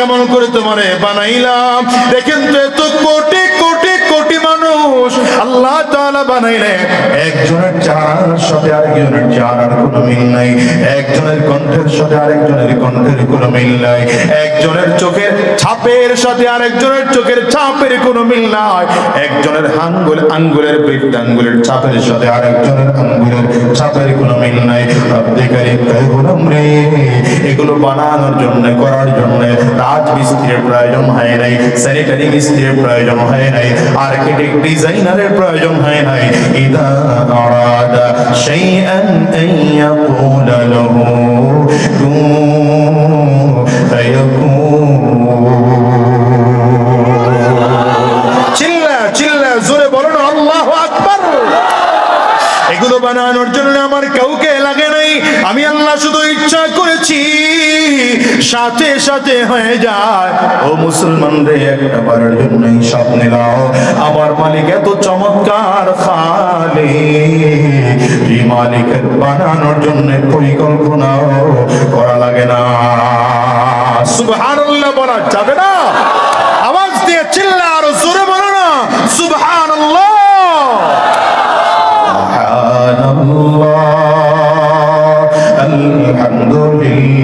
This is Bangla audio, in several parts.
কেমন করে তোমারে বানাইলাম? দেখেন তো এত কোটি কোটি আল্লাহ তাআলা বানাইলে একজনের চারার সাথে আরেকজনের চারার কোনো মিল নাই। একজনের কণ্ঠের সাথে আরেকজনের কণ্ঠের কোনো মিল নাই। একজনের চোখের ছাপের সাথে আরেকজনের চোখের ছাপের কোনো মিল নাই। একজনের আঙ্গুল আঙ্গুলের বৃত্তাঙ্গুলের ছাপের সাথে আরেকজনের আঙ্গুলের ছাপের কোনো মিল নাই। রব্বিকারী কয়গুলাম রে, এগুলো বানানোর জন্য, করার জন্য রাজমিস্ত্রির প্রয়োজন হয় নাই। স্যানিটারি মিস্ত্রির প্রয়োজন হয় নাই। আর্কিটেক্ট ডিজাইনারের প্রয়োজন হয় নাই। ইদা আরাদা শাইআন আন লাহু কুন চিল্লা জোরে বানানোর জন্য আমার কাউকে লাগে নাই। আমি আল্লাহ শুধু ইচ্ছা করেছি। সাথে সাথে হয়ে যায়। ও মুসলমান রে একটা বারের জন্যই স্বপ্নে লাও আমার মালিক এত চমৎকার খালে এই মালিকের বানানোর জন্য পরিকল্পনাও করা লাগে না। সুবহানাল্লাহ বলা যাবে না। আওয়াজ দিয়ে চিল্লা আরও জোরে বলো না। সুবহানাল্লাহ। সুবহানাল্লাহ। আলহামদুলিল্লাহ।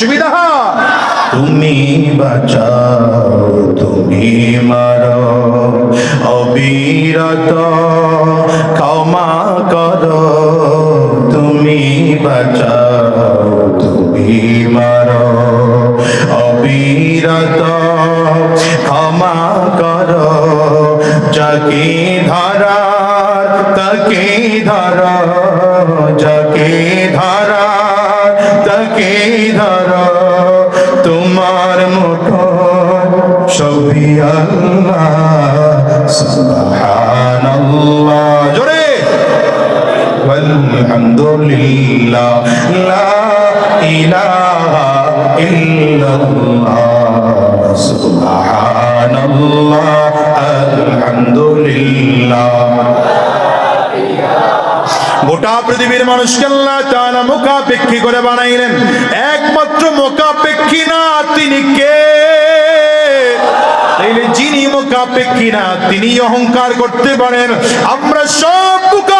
অসুবিধা হয়। তুমি বাঁচাও, তুমি মারো, অবিরত ক্ষমা করো, তুমি বাঁচাও, তুমি মারো, অবিরত ক্ষমা করো। যাকে ধরার, তাকে ধর যাকে গোটা পৃথিবীর মানুষকে আল্লাহ তাআলা মুখাপেক্ষী করে বানাইলেন। একমাত্র মুখাপেক্ষী না, তিনি কে? তাইলে যিনি মুখাপেক্ষী না তিনি অহংকার করতে পারেন। আমরা সব মুখা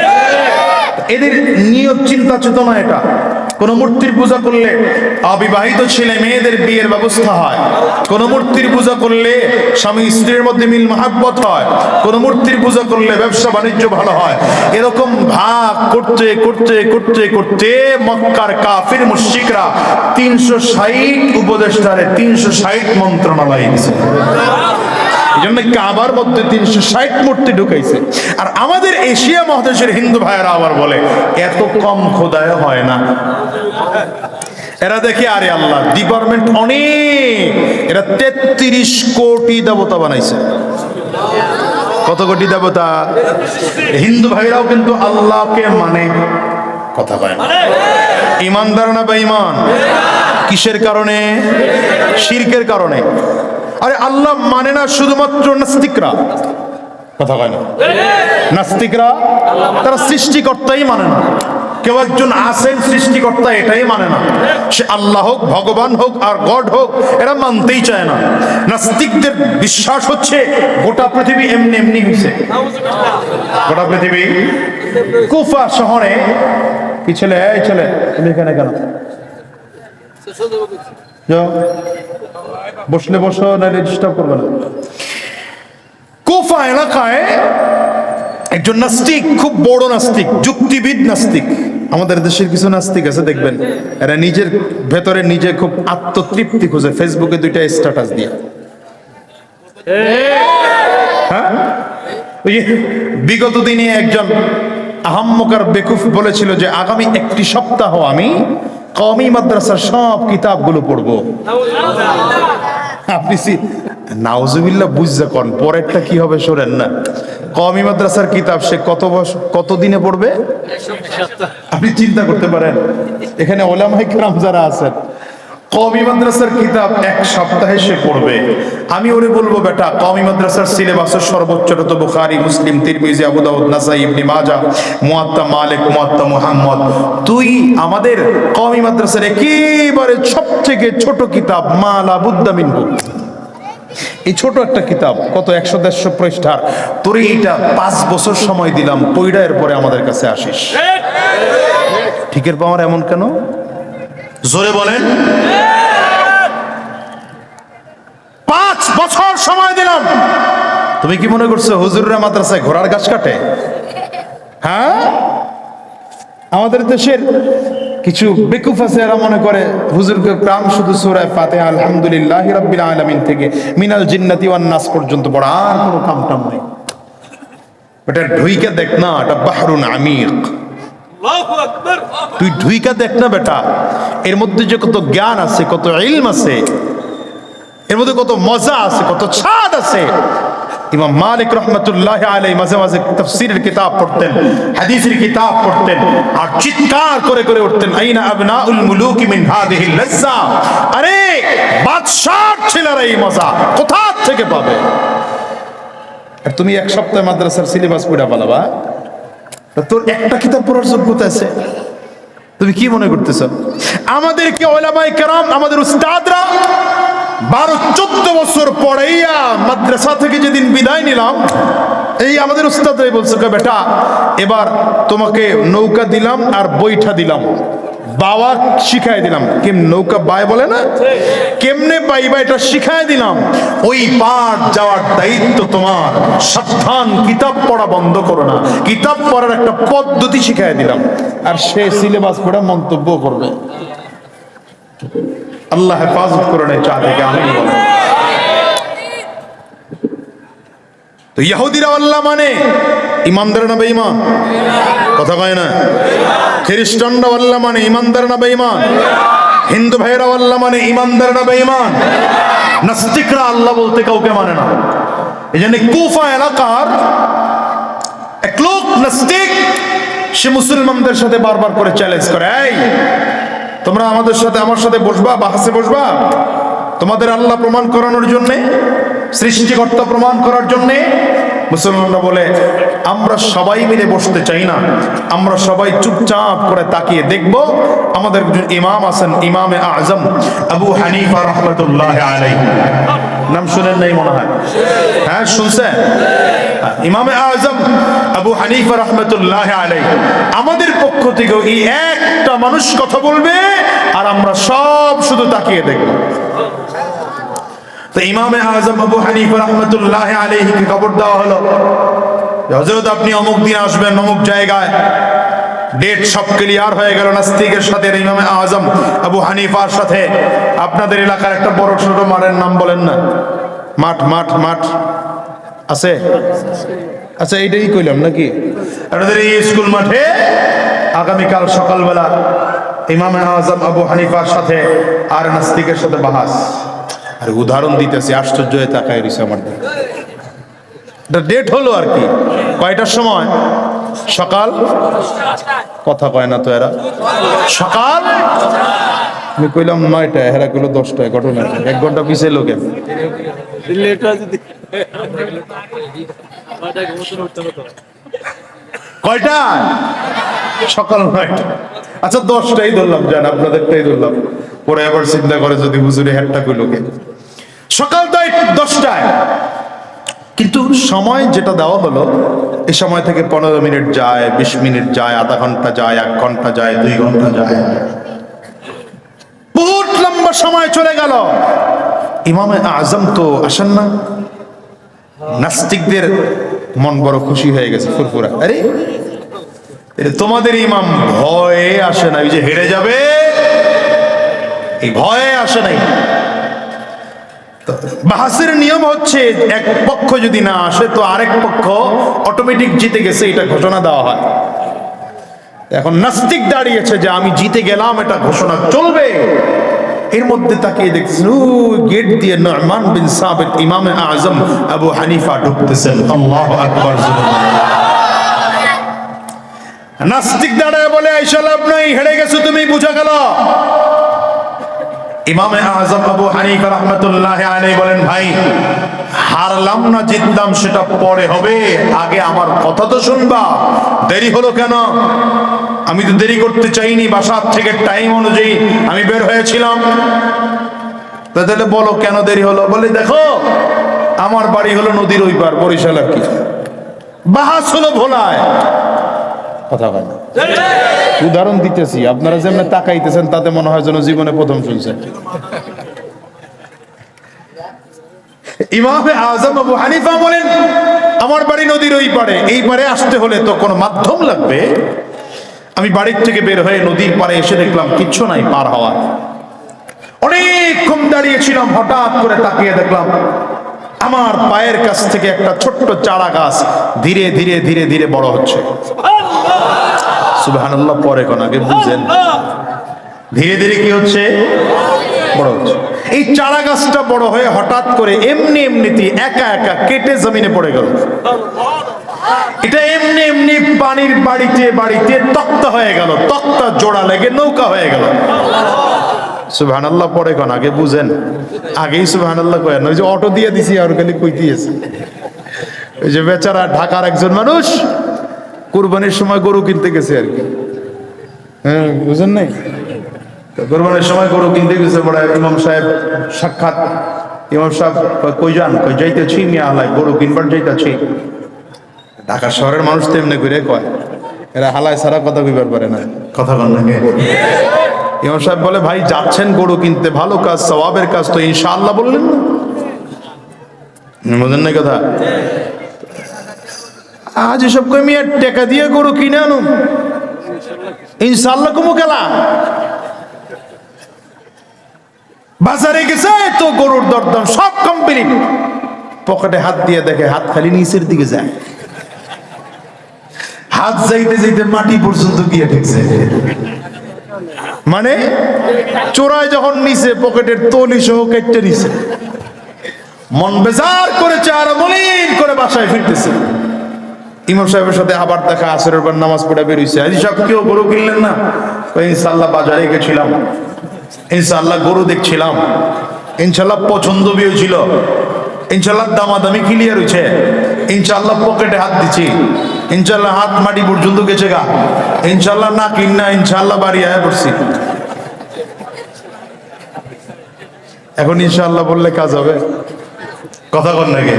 এদের নিয়ত চিন্তা চেতনা এটা। কোন মূর্তির পূজা করলে অবিবাহিত ছেলে মেয়েদের বিয়ের ব্যবস্থা হয়। কোন মূর্তির পূজা করলে স্বামী স্ত্রীর মধ্যে মিল মহাব্বত হয়। কোন মূর্তির পূজা করলে ব্যবসা বাণিজ্য ভালো হয়। এরকম ভাগ করতে করতে করতে করতে মক্কার কাফির মুশরিকরা তিনশো ষাট উপদেষ্টারে তিনশো ষাট মন্ত্রণালয় দিছে এই জন্য কাবার মধ্যে তিনশো ষাট মূর্তি ঢুকাইছে। আর আমাদের এশিয়া মহাদেশের হিন্দু ভাইয়েরা আবার বলে, এত কম খোদায় হয় না। এরা দেখে, আরে আল্লাহ, ডিপার্টমেন্ট অনেক। এরা তেত্রিশ কোটি দেবতা বানাইছে। কত কোটি দেবতা? হিন্দু ভাইরাও কিন্তু আল্লাহকে মানে কথা কয় না। ইমানদার না বেঈমান? কিসের কারণে? শিরকের কারণে। আরে আল্লাহ মানে না শুধুমাত্র নাস্তিকরা। কথা কয় না? নাস্তিকরা তারা সৃষ্টিকর্তাই মানে না। কেউ একজন আছেন, সৃষ্টিকর্তা এটাই মানে না। সে আল্লাহ হোক, ভগবান হোক আর গড হোক, এরা মানতেই চায় না। নাস্তিকদের বিশ্বাস হচ্ছে গোটা পৃথিবী এমনি এমনি হয়েছে গোটা পৃথিবী কুফা শহরে কি ছেলে? এই ছেলে, তুমি এখানে কেন। বসলে বসো না ডিস্টার্ব করবে না। কুফা এলাকায় একজন নাস্তিক, খুব বড় নাস্তিক, যুক্তিবিদ নাস্তিক, আমাদের দেশের কিছু নাস্তিক আছে, দেখবেন, এরা নিজের ভেতরে নিজে খুব আত্মতৃপ্তি খুঁজে ফেসবুকে দুইটা স্ট্যাটাস দিয়ে। হ্যাঁ? বিগত দিনে একজন আহাম্মকার বেকুফ বলেছিল যে, আগামী একটি সপ্তাহ আমি কমি মাদ্রাসার সব কিতাবগুলো পড়ব। আপনি নাউজুবিল্লাহ বুঝতে কন পরেরটা কি হবে শোনেন না। কমি মাদ্রাসার কিতাব সে কত বছর কত দিনে পড়বে? আপনি চিন্তা করতে পারেন। এখানে ওলামাই কেরাম যারা আছেন কমি মাদ্রাসার কিতাব এক সপ্তাহে সে পড়বে। আমি ওরে বলব বেটা কমি মাদ্রাসার সিলেবাসের সর্বোচ্চটা তো বুখারি মুসলিম তিরমিজি আবু দাউদ নাসাই ইবনে মাজাহ মুয়াত্তা মালিক মুয়াত্তা মুহাম্মদ। তুই আমাদের কমি মাদ্রাসার একেবারে সবথেকে ছোট কিতাব মালা বুদ্দা মিনহু। এই ছোট একটা কিতাব কত একশো দেড়শো পৃষ্ঠার। তোর এইটা পাঁচ বছর সময় দিলাম পইডা এরপরে আমাদের কাছে আসিস। ঠিকের পাওয়ার এমন কেন? জোরে বলেন পাঁচ বছর সময় দিলাম। তুমি কি মনে করছ হুজুররা মাদ্রাসায় ঘোড়ার গাছ কাটে? হ্যাঁ? আমাদের দেশের কিছু বেকুফ আছে এরা মনে করে হুজুরকে প্রাণ শুধু সুরায় ফাতিহা আলহামদুলিল্লাহ রাব্বিল আলামিন থেকে মিনাল জিন্নাতি ওয়ান নাস পর্যন্ত পড়া আর কোনো কাম টাম নেই। ওটা ঢুইকে দেখ না এটা বাহরুন আমিক। তুই ঢুইকা দেখ না বেটা এর মধ্যে যে কত জ্ঞান আছে কত ইলম আছে এর মধ্যে কত মজা আছে, কত ছাদ আছে। ইমাম মালিক রহমতুল্লাহ আলাই মাঝে মাঝে তফসিরের কিতাব পড়তেন, হাদিসের কিতাব পড়তেন, আর চিৎকার করে করে উঠতেন, আইনা আবনাউল মুলুকি মিন হাদিহি লাজ্জা আরে, বাদশার ছেলেরা এই মজা কোথা থেকে পাবে? আর তুমি এক সপ্তাহ মাদ্রাসার সিলেবাস পড়া পালাবা তোর একটা কিতাব পড়ার যোগ্যতা আছে। তুমি কি মনে করতেছ? আমাদের আমাদেরকে ওলামাই কেরাম, আমাদের উস্তাদরা বারো, চোদ্দ বছর পড়াইয়া মাদ্রাসা থেকে যেদিন বিদায় নিলাম, এই আমাদের উস্তাদরাই বলছে "কে বেটা, এবার তোমাকে নৌকা দিলাম আর বৈঠা দিলাম। বাবা শিখাই দিলাম। কেম নৌকা বাই বলে না? কেমনে পাইবা এটা শিখাই দিলাম? ওই পাঠ যাওয়ার দায়িত্ব তোমার। সাবধান, কিতাব পড়া বন্ধ করো না। কিতাব পড়ার একটা পদ্ধতি শিখাই দিলাম। আর সে সিলেবাস পড়া মন্তব্য করবে। আল্লাহ হেফাজত করে নেয় চা থেকে আমি তো আল্লাহ মানে? ইমানদার না বেঈমান? কথা কয় না। খ্রিস্টানরা আল্লাহ মানে ইমানদার না বেঈমান? হিন্দু ভাইরা আল্লাহ মানে ইমানদার না বেঈমান? নাস্তিকরা আল্লাহ বলতে কাউকে মানে না। এই জন্য কুফা এলাকার এক লোক নাস্তিক, সে মুসলমানদের সাথে বারবার করে চ্যালেঞ্জ করে, এই তোমরা আমাদের সাথে, আমার সাথে বসবা বা হাসে বসবা। তোমাদের আল্লাহ প্রমাণ করানোর জন্যে, সৃষ্টিকর্তা প্রমাণ করার জন্যে মুসলমানরা বলে, আমরা সবাই মিলে বসতে চাই না। আমরা সবাই চুপচাপ করে তাকিয়ে দেখব। আমাদের ইমাম আছেন, ইমামে আজম, আবু হানিফা রহমতুল্লাহ আলাই নাম শুনেন নাই মনে হয়। হ্যাঁ শুনছেন ইমামে আজম আবু হানিফা রহমতুল্লাহ আলাই আমাদের পক্ষ থেকে এই একটা মানুষ কথা বলবে আর আমরা সব শুধু তাকিয়ে দেখব। তো ইমামে আজম আবু হানিফা রহমতুল্লাহ আলাইহিকে খবর দেওয়া হলো যে, হযরত আপনি অমুক দিন আসবেন, অমুক জায়গায়। ডেট সব ক্লিয়ার হয়ে গেল নাস্তিকের সাথে ইমামে আজম, আবু হানিফার সাথে। আপনাদের এলাকার একটা বড় ছোট মাঠের নাম বলেন না? মাঠ মাঠ মাঠ। আছে? আচ্ছা এইটাই কইলাম নাকি? আপনাদের এই স্কুল মাঠে আগামীকাল সকালবেলা ইমামে আজম, আবু হানিফার সাথে আর নাস্তিকের সাথে বাহাস। আর উদাহরণ দিতেছি, আশ্চর্য হয়ে তাকায় রয়েছে আমার ডেট হলো আর কি? কয়টার সময়? সকাল? কথা কয় না তো এরা। সকাল? আমি কইলাম নয়টায়, হেরা কইলো দশটায়, ঘটনা এক ঘণ্টা পিছিয়ে লোকের কয়টা? সকাল নয়টা। আচ্ছা দশটাই ধরলাম, জান, আপনাদেরটাই ধরলাম। পরে আবার চিন্তা করে যদি হুজুরে হ্যাটটা গুলোকে সকাল দশটায়। কিন্তু সময় যেটা দেওয়া হলো এই সময় থেকে পনেরো মিনিট যায়, বিশ মিনিট যায়, আধা ঘণ্টা যায়, এক ঘণ্টা যায়, দুই ঘণ্টা যায়। বহুত লম্বা সময় চলে গেল। ইমামে আজম তো আসেন না। নাস্তিকদের মন বড় খুশি হয়ে গেছে ফুরফুরা। আরে তোমাদের ইমাম ভয়ে আসে না ওই যে হেরে যাবে। এই ভয়ে আসে নাই। বাহাসের নিয়ম হচ্ছে এক পক্ষ যদি না আসে, তো আরেক পক্ষ অটোমেটিক জিতে গেছে, এটা ঘোষণা দেওয়া হয়। এখন নাস্তিক দাঁড়িয়েছে যে আমি জিতে গেলাম, এটা ঘোষণা চলবে। এর মধ্যে তাকিয়ে দেখছেন গেট দিয়ে নরমান বিন সাবিত, ইমামে আজম, আবু হানিফা ঢুকতেছেন। নাস্তিক দাঁড়ায় বলে, আইসা লাভ নাই, হেরে গেছো তুমি, বুঝা গেল। ইমামে আজম আবু হানিফা রহমতুল্লাহ আলাই বলেন, ভাই, হারলাম না, জিতলাম, সেটা পরে হবে। আগে আমার কথা তো শুনবা। দেরি হলো কেন? আমি তো দেরি করতে চাইনি, বাসার থেকে টাইম অনুযায়ী আমি বের হয়েছিলাম। তাহলে বলো, কেন দেরি হলো? বলে, দেখো, আমার বাড়ি হলো নদীর ওই পার বরিশাল আর কি বাহাস হলো ভোলায়। কথা হয় না উদাহরণ দিতেছি, আপনারা যেমন তাকাইতেছেন, তাতে মনে হয় যেন জীবনে প্রথম শুনছেন। ইমামে আজম আবু হানিফা বলেন, আমার বাড়ি নদীর ওই পারে এই পারে আসতে হলে তো কোনো মাধ্যম লাগবে। আমি বাড়ির থেকে বের হয়ে নদীর পারে এসে দেখলাম, কিচ্ছু নাই পার হওয়ার। অনেকক্ষণ দাঁড়িয়েছিলাম হঠাৎ করে তাকিয়ে দেখলাম আমার পায়ের কাছ থেকে একটা ছোট্ট চারা গাছ ধীরে ধীরে ধীরে ধীরে বড় হচ্ছে। সুবহানাল্লাহ, পরে কোন আগে বুঝেন। ধীরে ধীরে কি হচ্ছে? বড় হচ্ছে। এই চারা গাছটা বড় হয়ে হঠাৎ করে এমনি এমনিতে একা একা কেটে জমিনে পড়ে গেল। এটা এমনি এমনি পানির বাড়িতে বাড়িতে তক্তা হয়ে গেল। তক্তা জোড়া লেগে নৌকা হয়ে গেল। সুবহান আল্লাহ পরে কোন, আগে বুঝেন। আগেই সুবহান কয়েন ওই যে অটো দিয়ে দিছি আর খালি কই দিয়েছে ওই যে বেচারা ঢাকার একজন মানুষ কুরবানির সময় গরু কিনতে গেছে আর কি। হ্যাঁ বুঝেন নাই? কোরবানির সময় গরু কিনতে গেছে, বড় ইমাম সাহেব সাক্ষাৎ। ইমাম সাহেব কই যান? কই যাইতেছি মিয়া হালাই, গরু কিনবার যাইতেছি। ঢাকা শহরের মানুষ তো এমনি করে কয়, এরা হালায় সারা কথা কইবার পারে না। কথা কন নাকি ইমাম সাহেব বলে, ভাই, যাচ্ছেন গরু কিনতে, ভালো কাজ, সওয়াবের কাজ তো ইনশাআল্লাহ বললেন না। না কথা? আজ এসব কই মিয়া, টাকা দিয়ে গরু কিনে আনো। ইনশাল্লাহ কুমু খেলা বাজারে গেছে, তো গরুর দরদাম সব কোম্পানি পকেটে হাত দিয়ে দেখে, হাত খালি নিচের দিকে যায়। হাত যাইতে যাইতে মাটি পর্যন্ত গিয়ে ঠেকছে। মানে চোরায় যখন নিছে, পকেটের তলি সহ কেটে নিছে। মন বেজার করেছে আর মলিন করে বাসায় ফিরতেছে। ইমাম সাহেবের সাথে আবার দেখা, আসরের পর নামাজ পড়ে বেরিয়েছে আজ সব কেউ গরু কিনলেন না? ইনশাল্লাহ বাজারে গেছিলাম। ইনশাল্লাহ গরু দেখছিলাম। ইনশাল্লাহ পছন্দ বিয়ে ছিল। ইনশাল্লাহ দামাদামি ক্লিয়ার হয়েছে ইনশাল্লাহ পকেটে হাত দিচ্ছি ইনশাল্লাহ হাত মাটি পর্যন্ত গেছে গা। ইনশাল্লাহ না কিন ইনশাল্লাহ বাড়ি আয় পড়ছি। এখন ইনশাল্লাহ বললে কাজ হবে। কথা কর নাকি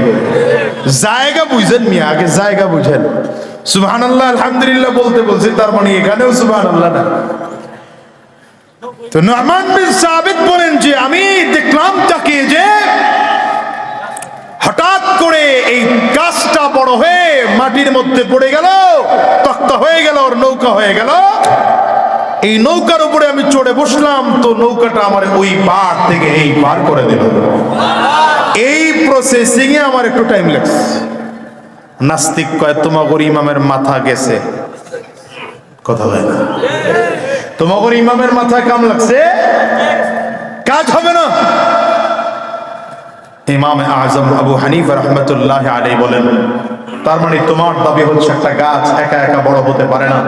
জায়গা বুঝেন মিয়া, আগে জায়গা বুঝেন। সুবহান আল্লাহ আলহামদুলিল্লাহ বলতে বলছি, তার মানে এখানেও সুবহান আল্লাহ না। তো নরমান বিন সাবিত বলেন যে, আমি দেখলাম তাকে যে হঠাৎ করে এই গাছটা বড় হয়ে মাটির মধ্যে পড়ে গেল, তক্তা হয়ে গেল ওর নৌকা হয়ে গেল। এই নৌকার উপরে আমি চড়ে বসলাম, তো নৌকাটা আমার ওই পার থেকে এই পার করে দিল। এই প্রসেসিং এ আমার একটু টাইম লাগছে। নাস্তিক কয়, তোমাগর ইমামের মাথা গেছে। কথা হয় না। তোমাগর ইমামের মাথা কাম লাগছে? কাজ হবে না। ইমাম আজম আবু হানিফ রহমতুল্লাহ আলী বলেন, তার মানে তোমার দাবি হচ্ছে একটা গাছ একা একা বড় হতে পারে না।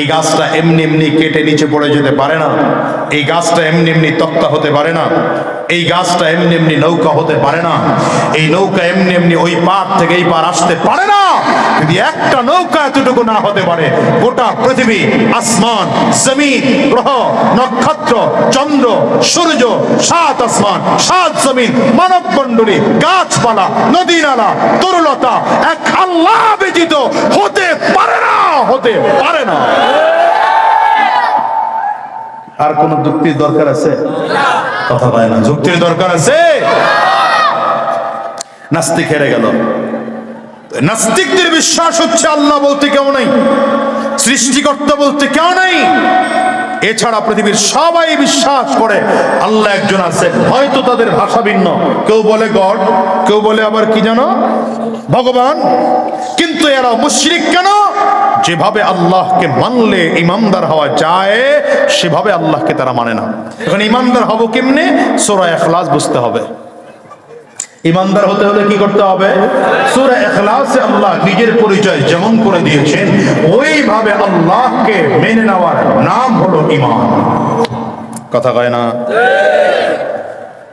এই গাছটা এমনি এমনি কেটে নিচে পড়ে যেতে পারে না। এই গাছটা এমনি এমনি তক্তা হতে পারে না। এই গাছটা এমনি এমনি নৌকা হতে পারে না। এই নৌকা এমনি এমনি ওই পার থেকে এই পার আসতে পারে না। যদি একটা নৌকা এতটুকু না হতে পারে, গোটা পৃথিবী, আসমান, জমিন, গ্রহ, নক্ষত্র, চন্দ্র, সূর্য, সাত আসমান, সাত জমিন, মানব মণ্ডলী, গাছপালা, নদী নালা, তরুলতা, এক আল্লাহ ব্যতীত হতে পারে না, হতে পারে না। আর কোন যুক্তির দরকার আছে? কথা পায় না, যুক্তির দরকার আছে। নাস্তিক হেরে গেল। নাস্তিকদের বিশ্বাস হচ্ছে আল্লাহ বলতে কেউ নাই, সৃষ্টিকর্তা বলতে কেউ নাই। এছাড়া পৃথিবীর সবাই বিশ্বাস করে, আল্লাহ একজন আছে, হয়তো তাদের ভাষা ভিন্ন। কেউ বলে গড, কেউ বলে আবার কি জানো? ভগবান। কিন্তু এরা মুশরিক কেন? যেভাবে আল্লাহকে মানলে ইমানদার হওয়া যায়, সেভাবে আল্লাহকে তারা মানে না। এখন ইমানদার হব কেমনে? সোরা এখলাস বুঝতে হবে। ইমানদার হতে হলে কি করতে হবে? সূরা ইখলাসে আল্লাহ নিজের পরিচয় যেমন করে দিয়েছেন, ওইভাবে আল্লাহকে মেনে নেওয়ার নাম হলো ঈমান। কথা কয় না?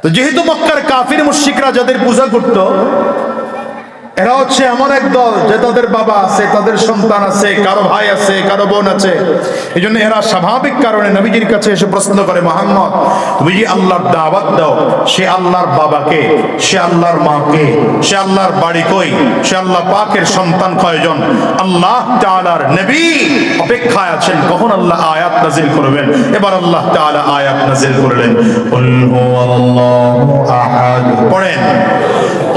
তো যেহেতু মক্কার কাফির মুশরিকরা যাদের পূজা করত এরা হচ্ছে এমন এক দল যে তাদের বাবা আছে, তাদের সন্তান আছে, কারও ভাই আছে, কারও বোন আছে। এই জন্য এরা স্বাভাবিক কারণে নবীজির কাছে এসে প্রশ্ন করে, মোহাম্মদ, তুমি যে আল্লাহর দাওয়াত দাও? সে আল্লাহর বাবাকে, সে আল্লাহর মাকে, সে আল্লাহর বাড়ি কই? সে আল্লাহ পাকের সন্তান কয়জন? আল্লাহ তাআলার নবী অপেক্ষায় আছেন, কখন আল্লাহ আয়াত নাজিল করবেন? এবার আল্লাহ তাআলা আয়াত নাজিল করলেন পড়েন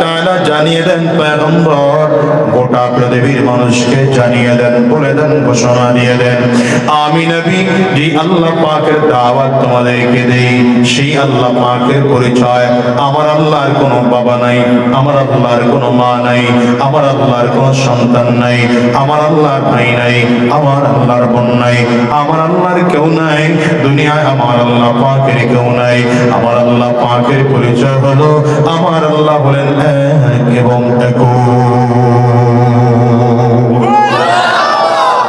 তাআলা জানিয়ে দেন পয়গম্বর, গোটা পৃথিবীর মানুষকে জানিয়ে দেন, বলে দেন, ঘোষণা দিয়ে দেন। আমি নবী যে আল্লাহ পাকের দাওয়াত তোমাদেরকে দেই, সেই আল্লাহ পাকের পরিচয়। আমার আল্লাহর কোনো বাবা নাই, আমার আল্লাহর কোনো মা নাই, আমার আল্লাহর কোনো সন্তান নাই, আমার আল্লাহর ভাই নাই, আমার আল্লাহর বোন নাই, আমার আল্লাহর কেউ নাই, দুনিয়ায় আমার আল্লাহ পাকের কেউ নাই। আমার আল্লাহ পাকের পরিচয় হলো, আমার আল্লাহ বলেন এবং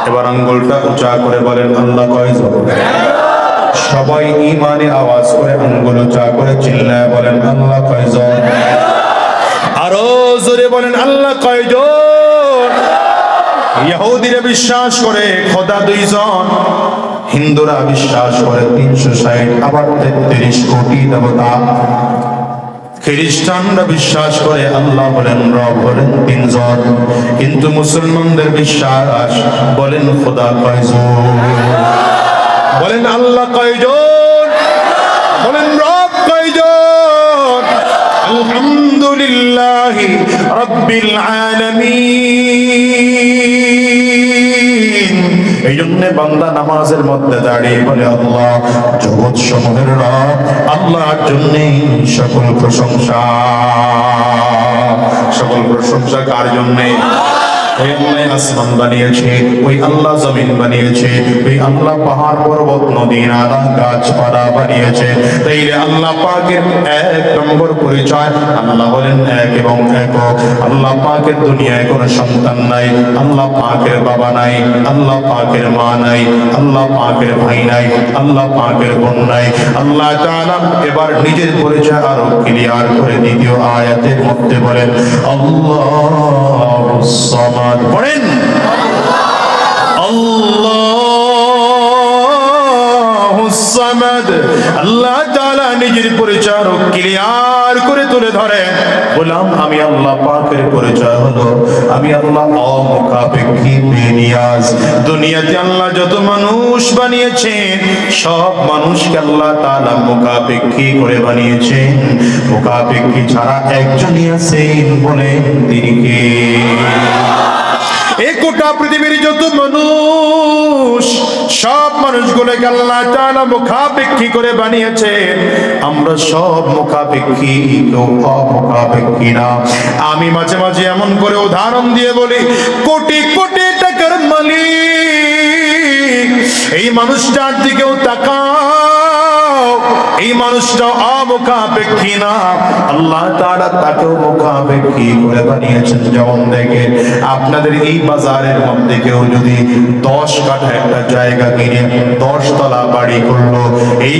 এবার আঙ্গুলটা উঁচা করে বলেন, আল্লাহ কয়জন সবাই ইমানে আওয়াজ করে আঙ্গুল উঁচা করে চিল্লায় বলেন, আল্লাহ কয়জন আরও জোরে বলেন, আল্লাহ কয়জন ইহুদিরা বিশ্বাস করে, খোদা দুইজন। হিন্দুরা বিশ্বাস করে, তিনশো ষাট, আবার তেত্রিশ কোটি দেবতা। খ্রিস্টানরা বিশ্বাস করে আল্লাহ বলেন, রব বলেন, তিনজন। কিন্তু মুসলমানদের বিশ্বাস বলেন, খোদা কয়জন? বলেন, আল্লাহ কয়জন? বলেন, রব কয়জন? আলহামদুলিল্লাহ রব্বিল আলামিন। এই জন্য বান্দা নামাজের মধ্যে দাঁড়িয়ে বলে, আল্লাহ জগৎ সমূহের রব, আল্লাহর জন্যই সকল প্রশংসা। সকল প্রশংসা কার জন্যে? বানিয়েছে, ওই আল্লাহ জমিন বানিয়েছে, ওই আল্লাহ পাহাড় পর্বত নদী নালা গাছপালা বানিয়েছে। তাই আল্লাহ পাকের এক নম্বর পরিচয়, আল্লাহ বলেন এক এবং আল্লাহ পাকের দুনিয়ায় কোনো সন্তান নাই, আল্লাহ পাকের বাবা নাই, আল্লাহ পাকের মা নাই, আল্লাহ পাকের ভাই নাই, আল্লাহ পাকের বোন নাই। আল্লাহ তাআলা এবার নিজের পরিচয় আরও ক্লিয়ার করে দ্বিতীয় আয়াতের মধ্যে বলেন, আল্লাহ সামাদ পড়েন। আল্লাহ সামাদ আল্লাহ তাআলা নিজের পরিচয় আরও ক্লিয়ার করে তুলে ধরে বললাম, আমি আল্লাহ পাকের পরিচয় হলো। আমি আল্লাহ অমুখাপেক্ষী বেনিয়াজ। দুনিয়াতে আল্লাহ যত মানুষ বানিয়েছেন, সব মানুষকে আল্লাহ তাআলা মুখাপেক্ষী করে বানিয়েছেন। মুখাপেক্ষী ছাড়া একজনই আছেন বলেন তিনি কে? এই গোটা পৃথিবীর যত মানুষ, সব মানুষগুলোকে আল্লাহ তাআলা মুখাপেক্ষী করে বানিয়েছে আমরা সব মুখাপেক্ষী, কেউ অমুখাপেক্ষী না। আমি মাঝে মাঝে এমন করে উদাহরণ দিয়ে বলি, কোটি কোটি টাকার মালিক। এই মানুষটার দিকেও তাকাও এই মানুষটা অমুখাপেক্ষী না। আল্লাহ তারা তাকেও মুখাপেক্ষী করে বানিয়েছেন। যেমন দেখে আপনাদের এই বাজারের মধ্যে কেউ যদি দশ কাঠা একটা জায়গা কিনে দশ তলা বাড়ি করল, এই